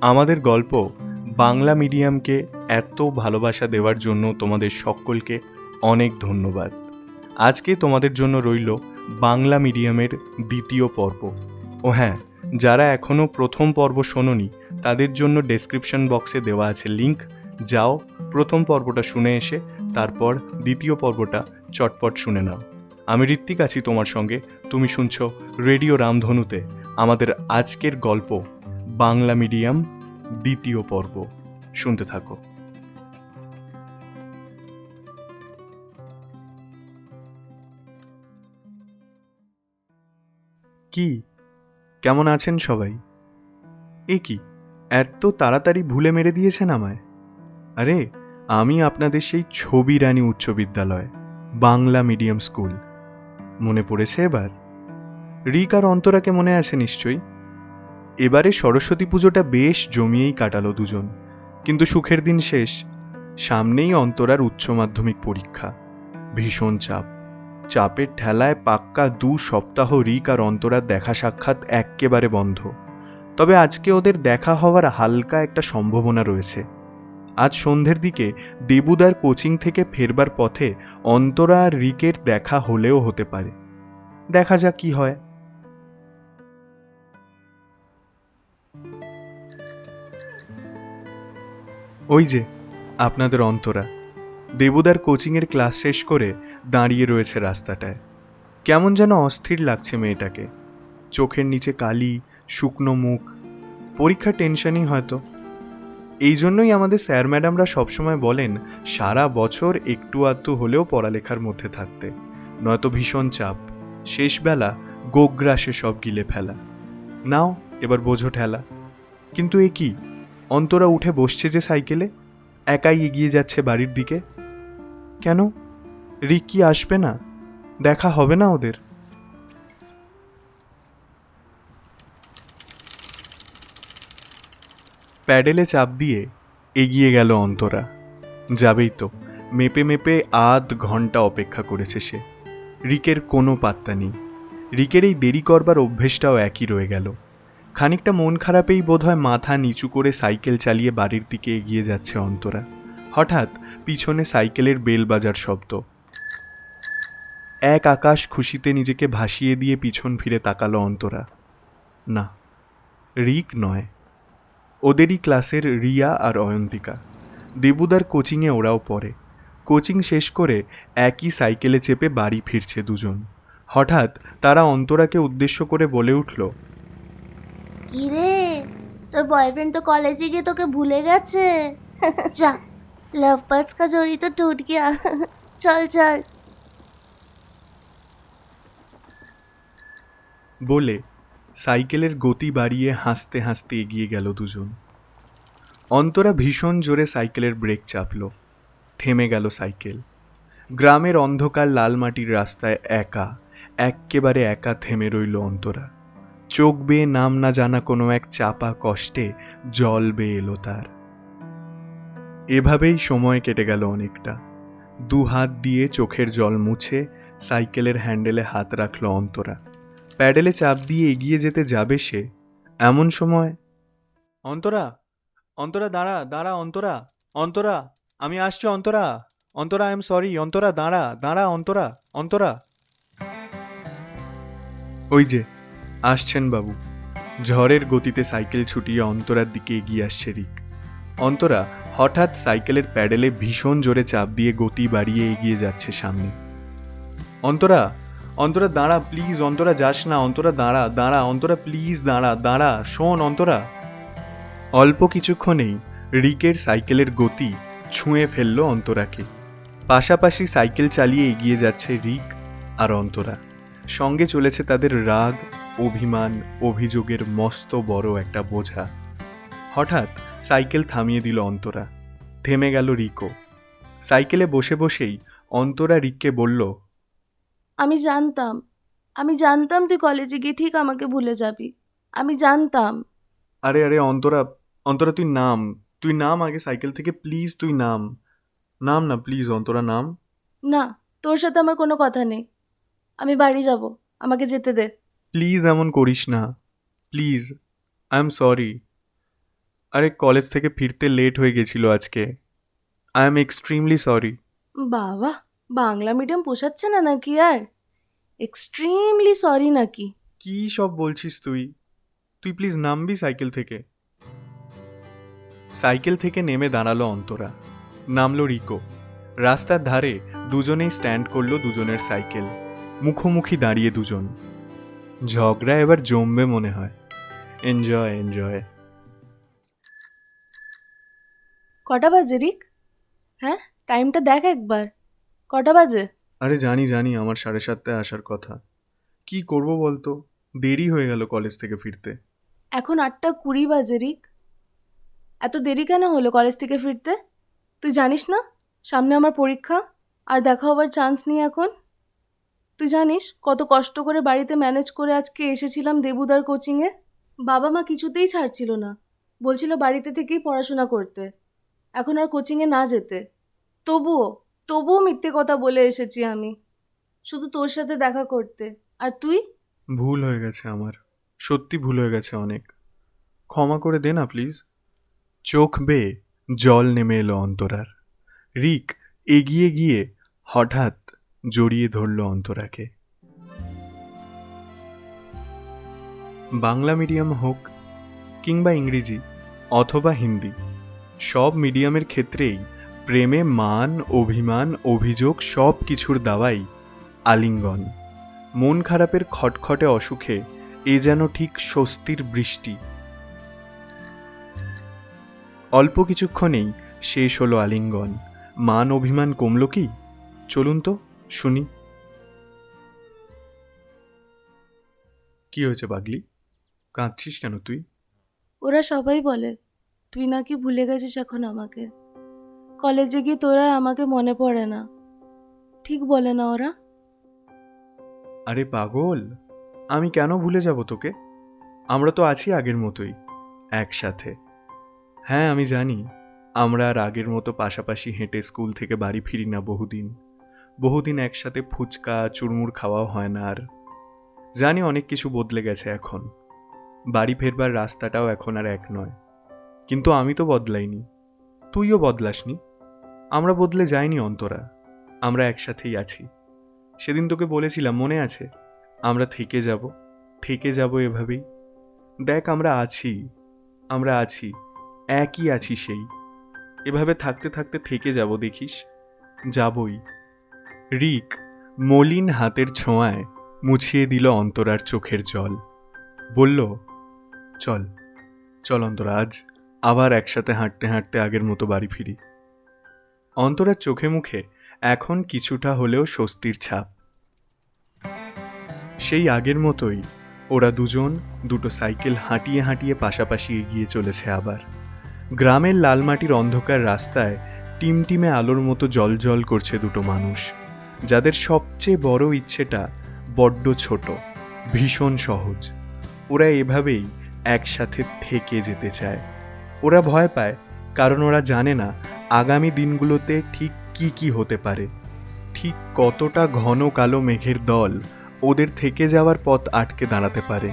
আমাদের গল্প বাংলা মিডিয়ামকে এত ভালোবাসা দেওয়ার জন্য তোমাদের সকলকে অনেক ধন্যবাদ। আজকে তোমাদের জন্য রইল বাংলা মিডিয়ামের দ্বিতীয় পর্ব। ও হ্যাঁ যারা এখনও প্রথম পর্ব শোনোনি, তাদের জন্য ডেসক্রিপশন বক্সে দেওয়া আছে লিংক যাও, প্রথম পর্বটা শুনে এসে তারপর দ্বিতীয় পর্বটা চটপট শুনে নাও। আমি ঋত্বিক আছি তোমার সঙ্গে। তুমি শুনছ রেডিও রামধনুতে। আমাদের আজকের গল্প বাংলা মিডিয়াম দ্বিতীয় পর্ব। শুনতে থাকো। কি? কেমন আছেন সবাই? এ কি, এত তাড়াতাড়ি ভুলে মেরে দিয়েছেন আমায়? আরে, আমি আপনাদের সেই ছবি রানী উচ্চ বিদ্যালয়, বাংলা মিডিয়াম স্কুল। মনে পড়েছে এবার? রিক আর অন্তরাকে মনে আছে নিশ্চয়ই? এবারে সরস্বতী পুজোটা বেশ জমিয়েই কাটালো দুজন। কিন্তু সুখের দিন শেষ, সামনেই অন্তরার উচ্চ মাধ্যমিক পরীক্ষা। ভীষণ চাপ। চাপের ঠেলায় পাক্কা দু সপ্তাহ রিক আর অন্তরার দেখা সাক্ষাৎ এক্কেবারে বন্ধ। তবে আজকে ওদের দেখা হওয়ার হালকা একটা সম্ভাবনা রয়েছে। আজ সন্ধ্যের দিকে দেবুদার কোচিং থেকে ফেরবার পথে অন্তরা আর রিকের দেখা হলেও হতে পারে। দেখা যাক কি হয়। ওই যে, আপনাদের অন্তরা। দেবুদার কোচিংয়ের ক্লাস শেষ করে দাঁড়িয়ে রয়েছে রাস্তাটায়। কেমন যেন অস্থির লাগছে মেয়েটাকে। চোখের নিচে কালি, শুকনো মুখ পরীক্ষা টেনশনই হয়তো। এই জন্যই আমাদের স্যার ম্যাডামরা সবসময় বলেন, সারা বছর একটু আধটু হলেও পড়ালেখার মধ্যে থাকতে। নয়তো ভীষণ চাপ। শেষবেলা গোগ্রাসে সব গিলে ফেলা। নাও, এবার বোঝো ঠেলা। কিন্তু এ কি? অন্তরা উঠে বসছে যে সাইকেলে, একাই এগিয়ে যাচ্ছে বাড়ির দিকে। কেন? রিক কি আসবে না? দেখা হবে না ওদের? প্যাডেলে চাপ দিয়ে এগিয়ে গেল অন্তরা। যাবেই তো। মেপে মেপে আধ ঘণ্টা অপেক্ষা করেছে সে। রিকের কোনো পাত্তা নেই। রিকের এই দেরি করবার অভ্যেসটাও একই রয়ে গেল। খানিকটা মন খারাপেই বোধহয় মাথা নিচু করে সাইকেল চালিয়ে বাড়ির দিকে এগিয়ে যাচ্ছে অন্তরা। হঠাৎ পিছনে সাইকেলের বেল বাজার শব্দ। এক আকাশ খুশিতে নিজেকে ভাসিয়ে দিয়ে পিছন ফিরে তাকালো অন্তরা। না, রিক নয়। ওদেরই ক্লাসের রিয়া আর অয়ন্তিকা। দেবুদার কোচিংয়ে ওরাও পড়ে। কোচিং শেষ করে একই সাইকেলে চেপে বাড়ি ফিরছে দুজন। হঠাৎ তারা অন্তরাকে উদ্দেশ্য করে বলে উঠল কি রে? তোর বয়ফ্রেন্ড তো কলেজে গিয়ে তোকে ভুলে গেছে। যা লাভ পার্টস কা জড়ি তো টুট গিয়া চল চল। বলে সাইকেলের গতি বাড়িয়ে হাসতে হাসতে এগিয়ে গেল দুজন। অন্তরা ভীষণ জোরে সাইকেলের ব্রেক চাপল। থেমে গেল সাইকেল। গ্রামের অন্ধকার লাল মাটির রাস্তায় একা, এক্কেবারে একা থেমে রইল অন্তরা। চোখ বেয়ে নাম না জানা কোনো এক চাপা কষ্টে জল বেয়ে এলো তার। এভাবেই সময় কেটে গেল অনেকটা। দু হাত দিয়ে চোখের জল মুছে সাইকেলের হ্যান্ডেলে হাত রাখল অন্তরা। প্যাডেলে চাপ দিয়ে এগিয়ে যেতে যাবে সে। এমন সময়, অন্তরা অন্তরা দাঁড়া দাঁড়া অন্তরা অন্তরা, আমি আসছি Antara Antara I am sorry Antara, দাঁড়া দাঁড়া অন্তরা অন্তরা। ওই যে আসছেন বাবু। ঝড়ের গতিতে সাইকেল ছুটিয়ে অন্তরার দিকে এগিয়ে আসছে রিক। অন্তরা হঠাৎ সাইকেলের প্যাডেলে ভীষণ জোরে চাপ দিয়ে গতি বাড়িয়ে এগিয়ে যাচ্ছে সামনে। অন্তরা অন্তরা দাঁড়া প্লিজ অন্তরা যাস না, অন্তরা দাঁড়া দাঁড়া, অন্তরা প্লিজ দাঁড়া দাঁড়া, শোন অন্তরা। অল্প কিছুক্ষণেই রিকের সাইকেলের গতি ছুঁয়ে ফেলল অন্তরাকে। পাশাপাশি সাইকেল চালিয়ে এগিয়ে যাচ্ছে রিক আর অন্তরা। সঙ্গে চলেছে তাদের রাগ অভিমান অভিযোগের মস্ত বড় একটা বোঝা। হঠাৎ সাইকেল থামিয়ে দিল অন্তরা। থেমে গেল রিকো। সাইকেলে বসে বসেই অন্তরা রিককে বলল আমি জানতাম আমি জানতাম তুই কলেজে গিয়ে ঠিক আমাকে ভুলে যাবি। আমি জানতাম। আরে আরে অন্তরা অন্তরা তুই নাম তুই নাম আগে সাইকেল থেকে প্লিজ তুই নাম। নাম না প্লিজ অন্তরা নাম। না তোর সাথে আমার কোনো কথা নেই। আমি বাড়ি যাব আমাকে যেতে দে। প্লিজ এমন করিস না। প্লিজ আই এম সরি আরে কলেজ থেকে ফিরতে লেট হয়ে গেছিল আজকে। আই এম এক্সট্রিমলি সরি বাবা বাংলা মিডিয়াম পোষাচ্ছে না নাকি আর? এক্সট্রিমলি সরি নাকি? কি সব বলছিস তুই? তুই প্লিজ নামবি সাইকেল থেকে। সাইকেল থেকে নেমে দাঁড়াল অন্তরা। নামলো রিকো। রাস্তার ধারে দুজনেই স্ট্যান্ড করল দুজনের সাইকেল মুখোমুখি দাঁড়িয়ে দুজন। ঝগড়া এবার জমবে মনে হয়। এনজয় এনজয় কটা বাজে রিক? হ্যাঁ টাইমটা দেখ একবার। কটা বাজে? আরে জানি জানি আমার সাড়ে সাতটায় আসার কথা। কি করব বলতো? দেরি হয়ে গেল কলেজ থেকে ফিরতে। এখন আটটা কুড়ি বাজে রিক। এত দেরি কেন হলো কলেজ থেকে ফিরতে? তুই জানিস না? সামনে আমার পরীক্ষা আর দেখা হবার চান্স নেই এখন। তুই জানিস কত কষ্ট করে বাড়িতে ম্যানেজ করে আজকে এসেছিলাম দেবুদার কোচিংয়ে বাবা মা কিছুতেই ছাড়ছিল না। বলছিল বাড়িতে থেকেই পড়াশোনা করতে। এখন আর কোচিংয়ে না যেতে। তবুও তবুও মিথ্যে কথা বলে এসেছি আমি। শুধু তোর সাথে দেখা করতে। আর তুই? ভুল হয়ে গেছে আমার। সত্যি ভুল হয়ে গেছে অনেক। ক্ষমা করে দে না প্লিজ চোখ বেয়ে জল নেমে এলো অন্তরার। রিক, এগিয়ে গিয়ে হঠাৎ জড়িয়ে ধরল অন্তরাকে। বাংলা মিডিয়াম হোক কিংবা ইংরেজি অথবা হিন্দি, সব মিডিয়ামের ক্ষেত্রেই প্রেমে মান, অভিমান, অভিযোগ সব কিছুর দাওয়াই আলিঙ্গন। মন খারাপের খটখটে অসুখে এ যেন ঠিক স্বস্তির বৃষ্টি। অল্প কিছুক্ষণেই শেষ হলো আলিঙ্গন। মান, অভিমান কমল কি? চলুন তো। শুনি। কি হয়েছে পাগলি? কাঁদছিস কেন তুই? ওরা সবাই বলে তুই নাকি ভুলে গেছিস এখন আমাকে। কলেজে গিয়ে তোর আর আমাকে মনে পড়ে না। ঠিক বলে না ওরা। আরে পাগল আমি কেন ভুলে যাব তোকে? আমরা তো আছি আগের মতোই একসাথে। হ্যাঁ আমি জানি আমরা আর আগের মতো পাশাপাশি হেঁটে স্কুল থেকে বাড়ি ফিরি না বহুদিন। বহুদিন একসাথে ফুচকা, চুরমুর খাওয়াও হয় না আর। জানি অনেক কিছু বদলে গেছে এখন। বাড়ি ফেরবার রাস্তাটাও এখন আর এক নয়। কিন্তু আমি তো বদলাইনি। তুইও বদলাসনি। আমরা বদলে যাইনি অন্তরা। আমরা একসাথেই আছি। সেদিন তোকে বলেছিলাম, মনে আছে? আমরা থেকে যাব। থেকে যাব এভাবেই। দেখ, আমরা আছি। আমরা আছি। একই আছি সেই। এভাবে থাকতে থাকতে থেকে যাব, দেখিস? যাবই। রিক মলিন হাতের ছোঁয়ায় মুছিয়ে দিল অন্তরার চোখের জল। বলল, চল চল অন্তরা, আজ আবার একসাথে হাঁটতে হাঁটতে আগের মতো বাড়ি ফিরি অন্তরার চোখে মুখে এখন কিছুটা হলেও স্বস্তির ছাপ। সেই আগের মতোই ওরা দুজন দুটো সাইকেল হাঁটিয়ে হাঁটিয়ে পাশাপাশি এগিয়ে চলেছে আবার। গ্রামের লালমাটির অন্ধকার রাস্তায় টিমটিমে আলোর মতো জল জল করছে দুটো মানুষ। যাদের সবচেয়ে বড় ইচ্ছেটা বড্ড ছোট, ভীষণ সহজ। ওরা এভাবেই একসাথে থেকে যেতে চায়। ওরা ভয় পায়, কারণ ওরা জানে না আগামী দিনগুলোতে ঠিক কি কি হতে পারে। ঠিক কতটা ঘন কালো মেঘের দল ওদের থেকে যাওয়ার পথ আটকে দাঁড়াতে পারে।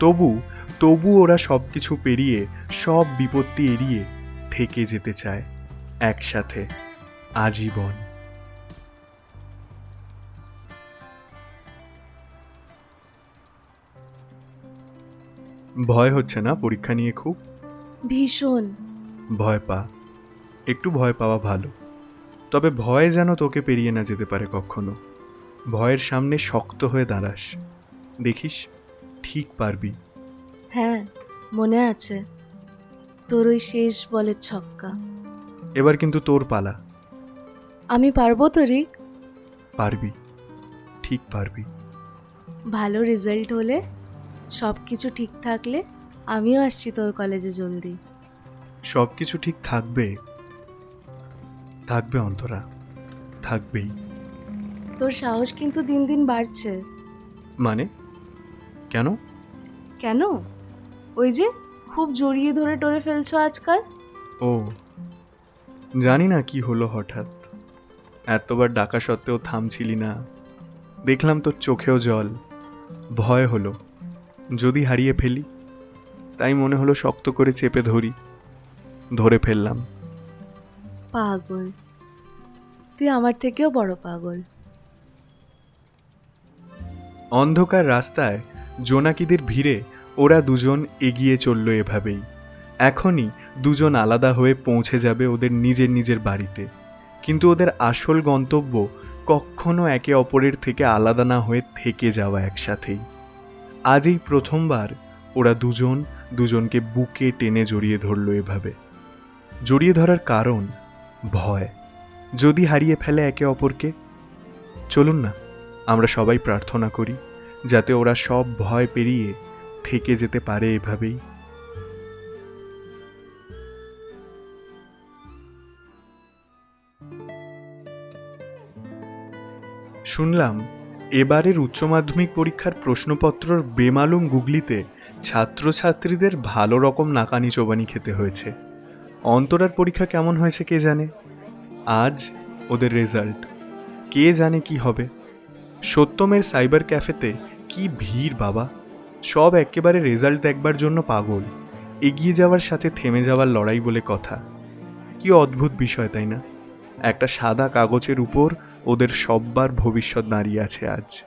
তবু তবু ওরা সব কিছু পেরিয়ে, সব বিপত্তি এড়িয়ে থেকে যেতে চায় একসাথে, আজীবন। ভয় হচ্ছে না পরীক্ষা নিয়ে খুব? ভীষণ। ভয় পা। একটু ভয় পাওয়া ভালো। তবে ভয় যেন তোকে পেরিয়ে না যেতে পারে কখনো। ভয়ের সামনে শক্ত হয়ে দাঁড়াস। দেখিস ঠিক পারবি। হ্যাঁ মনে আছে। তোর ওই শেষ বলের ছক্কা। এবার কিন্তু তোর পালা। আমি পারব তো রিক? পারবি। ঠিক পারবি। ভালো রেজাল্ট হলে? সব কিছু ঠিক থাকলে আমিও আসছি তোর কলেজে জলদি। সব কিছু ঠিক থাকবে? থাকবে অন্তরা থাকবেই। তোর সাহস কিন্তু দিন দিন বাড়ছে। মানে? কেন? কেন? ওই যে খুব জড়িয়ে ধরে টরে ফেলছো আজকাল। ও জানি না কি হলো হঠাৎ। এতবার ডাকা সত্ত্বেও থামছিলি না। দেখলাম তোর চোখেও জল। ভয় হলো। যদি হারিয়ে ফেলি তাই মনে হলো শক্ত করে চেপে ধরি ধরে ফেললাম। পাগল। তুই আমার থেকেও বড় পাগল। অন্ধকার রাস্তায় জোনাকিদের ভিড়ে ওরা দুজন এগিয়ে চলল এভাবেই। এখনই দুজন আলাদা হয়ে পৌঁছে যাবে ওদের নিজের নিজের বাড়িতে। কিন্তু ওদের আসল গন্তব্য কখনো একে অপরের থেকে আলাদা না হয়ে থেকে যাওয়া একসাথেই। আজ এই প্রথমবার ওরা দুজন দুজনকে বুকে টেনে জড়িয়ে ধরলো এভাবে। জড়িয়ে ধরার কারণ ভয়। যদি হারিয়ে ফেলে একে অপরকে, চলুন না, আমরা সবাই প্রার্থনা করি, যাতে ওরা সব ভয় পেরিয়ে থেকে যেতে পারে এভাবেই। শুনলাম এবারের উচ্চ মাধ্যমিক পরীক্ষার প্রশ্নপত্রর বেমালুম গুগলিতে ছাত্রছাত্রীদের ভালো রকম নাকানি চোবানি খেতে হয়েছে। অন্তরার পরীক্ষা কেমন হয়েছে কে জানে? আজ ওদের রেজাল্ট। কে জানে কি হবে? সত্যমের সাইবার ক্যাফেতে কি ভিড় বাবা। সব একেবারে রেজাল্ট দেখবার জন্য পাগল। এগিয়ে যাওয়ার সাথে থেমে যাওয়ার লড়াই বলে কথা। কি অদ্ভুত বিষয়, তাই না? একটা সাদা কাগজের উপর ওদের সব্বার ভবিষ্যৎ দাঁড়িয়ে আছে আজ।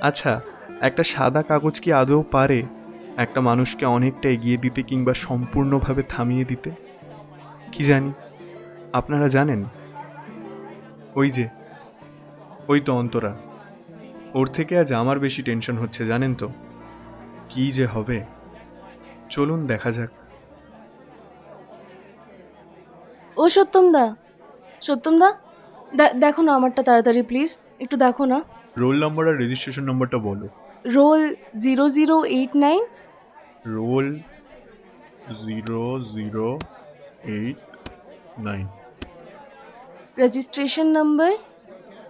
আচ্ছা একটা সাদা কাগজ কি আদৌ পারে একটা মানুষকে অনেকটা এগিয়ে দিতে কিংবা সম্পূর্ণভাবে থামিয়ে দিতে? কি জানি, আপনারা জানেন? ওই যে, ওই তো অন্তরা। ওর থেকে আজ আমার বেশি টেনশন হচ্ছে, জানেন তো। কি যে হবে। চলুন, দেখা যাক। ও সত্যম দা সত্যম দা? দেখো না আমারটা তাড়াতাড়ি প্লিজ একটু দেখো না। রোল নাম্বার আর রেজিস্ট্রেশন নাম্বারটা বলো। Roll zero zero eight nine roll zero zero eight nine registration number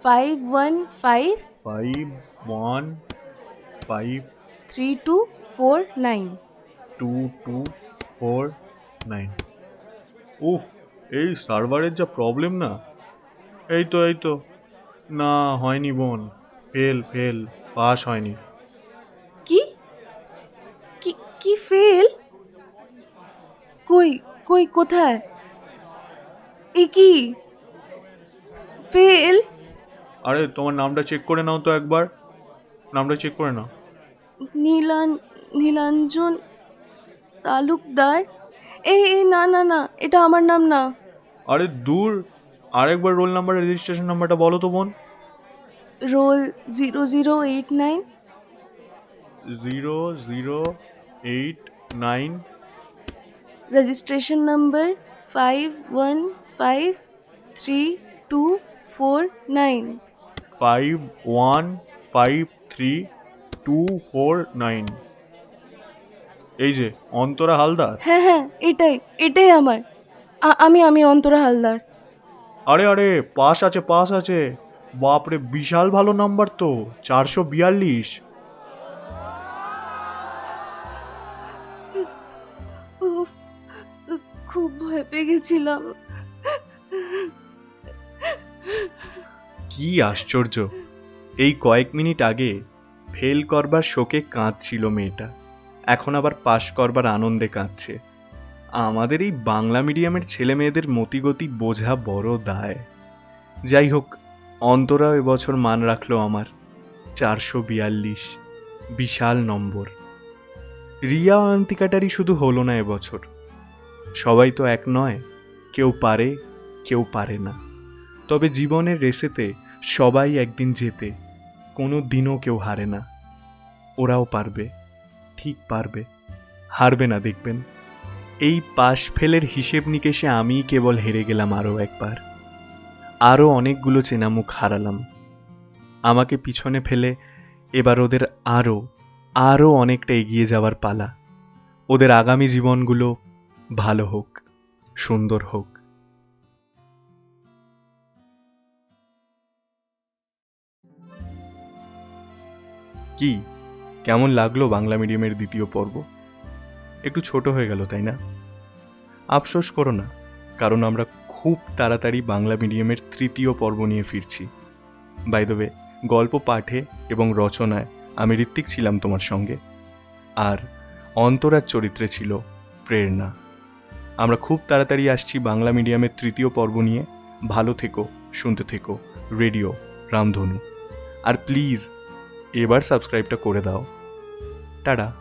five one five five one five three two four nine two two four nine ও এই সার্ভারের যা প্রবলেম না? এই তো এই তো। না হয়নি বোন। ফেল ফেল পাস হয়নি। কি? কি কি ফেল কই কই কোথায়? এ কি? ফেল আরে তোমার নামটা চেক করে নাও তো একবার। নামটা চেক করে নাও। নীলান নীলাঞ্জন তালুকদার? এ এ না না না এটা আমার নাম না। আরে দূর আরেকবার রোল নাম্বার রেজিস্ট্রেশন নাম্বারটা বলো তো বোন। Roll zero zero eight nine zero zero eight nine registration number five one five three two four nine five one five three two four nine এই যে অন্তরা হালদার? হ্যাঁ হ্যাঁ এটাই এটাই আমার। আমি আমি অন্তরা হালদার। আরে আরে পাস আছে পাস আছে। বাপরে বিশাল ভালো নাম্বার তো চারশো বিয়াল্লিশ। খুব ভয় পেয়ে গেছিলাম। কি আশ্চর্য। এই কয়েক মিনিট আগে ফেল করবার শোকে কাঁদছিল মেয়েটা। এখন আবার পাশ করবার আনন্দে কাঁদছে। আমাদের এই বাংলা মিডিয়ামের ছেলে মেয়েদের মতিগতি বোঝা বড় দায়। যাই হোক, অন্তরা এবছর মান রাখল আমার চারশো বিয়াল্লিশ, বিশাল নম্বর। রিয়া অন্তিকাটারই শুধু হলো না এবছর সবাই তো এক নয়, কেউ পারে কেউ পারে না। তবে জীবনের রেসেতে সবাই একদিন যেতে কোনো দিনও কেউ হারে না। ওরাও পারবে। ঠিক পারবে। হারবে না, দেখবেন। এই পাশ ফেলের হিসেব নিকেশে আমি কেবল হেরে গেলাম আরও একবার। আরও অনেকগুলো চেনা মুখ হারালাম। আমাকে পিছনে ফেলে এবার ওদের আরও আরও অনেকটা এগিয়ে যাওয়ার পালা। ওদের আগামী জীবনগুলো ভালো হোক, সুন্দর হোক। কি? কেমন লাগল বাংলা মিডিয়ামের দ্বিতীয় পর্ব? একটু ছোট হয়ে গেল, তাই না? আফসোস করো না, কারণ আমরা খুব তাড়াতাড়ি বাংলা মিডিয়ামের তৃতীয় পর্ব নিয়ে ফিরছি। বাই দ্য গল্প পাঠে এবং রচনায় আমি ঋত্বিক ছিলাম তোমার সঙ্গে। আর অন্তরার চরিত্রে ছিল প্রেরণা। আমরা খুব তাড়াতাড়ি আসছি বাংলা মিডিয়ামের তৃতীয় পর্ব নিয়ে। ভালো থেকো, শুনতে থেকো। রেডিও, রামধনু। আর প্লিজ এবার সাবস্ক্রাইবটা করে দাও। টাটা।